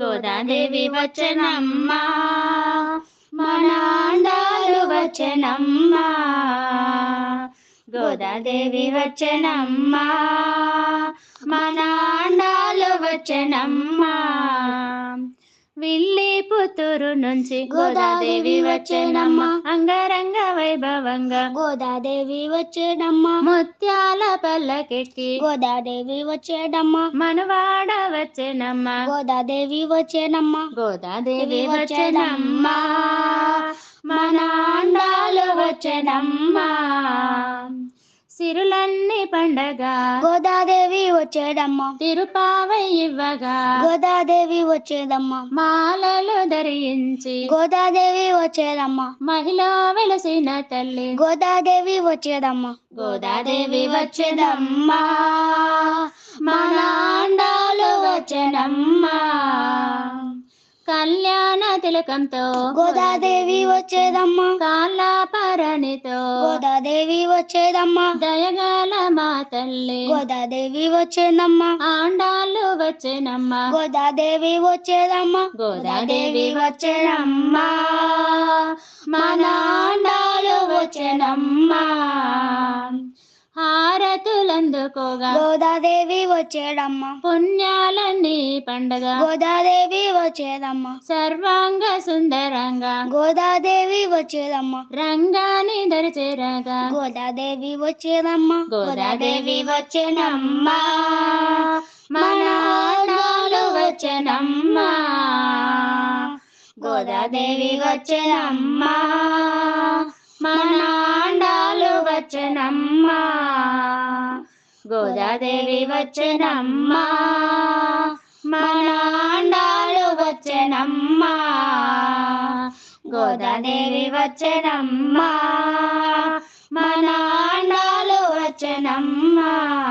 గోదాదేవి వచనమ్మా మనాందాలు వచనమ్మా. గోదాదేవి వచ్చనమ్మా మనాండాలు వచనమ్మా. విల్లి పుత్తూరు నుంచి గోదాదేవి వచ్చేనమ్మ అంగరంగ వైభవంగా గోదాదేవి వచ్చేనమ్మ ముత్యాల పల్లకెక్కి. గోదాదేవి వచ్చేడమ్మా మనవాడ వచ్చేనమ్మా గోదాదేవి వచ్చేనమ్మా. గోదాదేవి వచ్చేనమ్మా. మన అండాలు వచ్చేనమ్మా. సిరులన్నీ పండగ. గోదాదేవి వచ్చేడమ్మా తిరుపావై ఇవ్వగా. గోదాదేవి వచ్చేదమ్మా. మాలలు ధరించి. గోదాదేవి వచ్చేదమ్మా. మహిళ వెలసిన తల్లి. గోదాదేవి వచ్చేదమ్మా. గోదాదేవి వచ్చేదమ్మా. మన అండాలు వచ్చేనమ్మా. కళ్యాణ తిలకంతో గోదాదేవి వచ్చేదమ్మా. కాలాపరణితో గోదాదేవి వచ్చేదమ్మా. దయగల మా తల్లి గోదాదేవి వచ్చేదమ్మా. ఆండాలు వచ్చేనమ్మా. గోదాదేవి వచ్చేదమ్మా. గోదాదేవి వచ్చేనమ్మా. మన ఆండాలు వచ్చేనమ్మా. హారతులందుకోగా గోదాదేవి వచ్చేడమ్మా పుణ్యాలన్నీ పండగ. గోదాదేవి వచ్చేదమ్మా. సర్వాంగ సుందరంగా. గోదాదేవి వచ్చేదమ్మా. రంగాని దరిచేరగా. గోదాదేవి వచ్చేదమ్మా. గోదాదేవి వచ్చేనమ్మా. మన వచ్చేనమ్మా. గోదాదేవి వచ్చేనమ్మా. మన ఆండాలు వచ్చేనమ్మా. గోదాదేవి వచ్చేనమ్మా. మన ఆండాలు గోదాదేవి వచ్చేనమ్మా. మనాండాలు ఆండాలు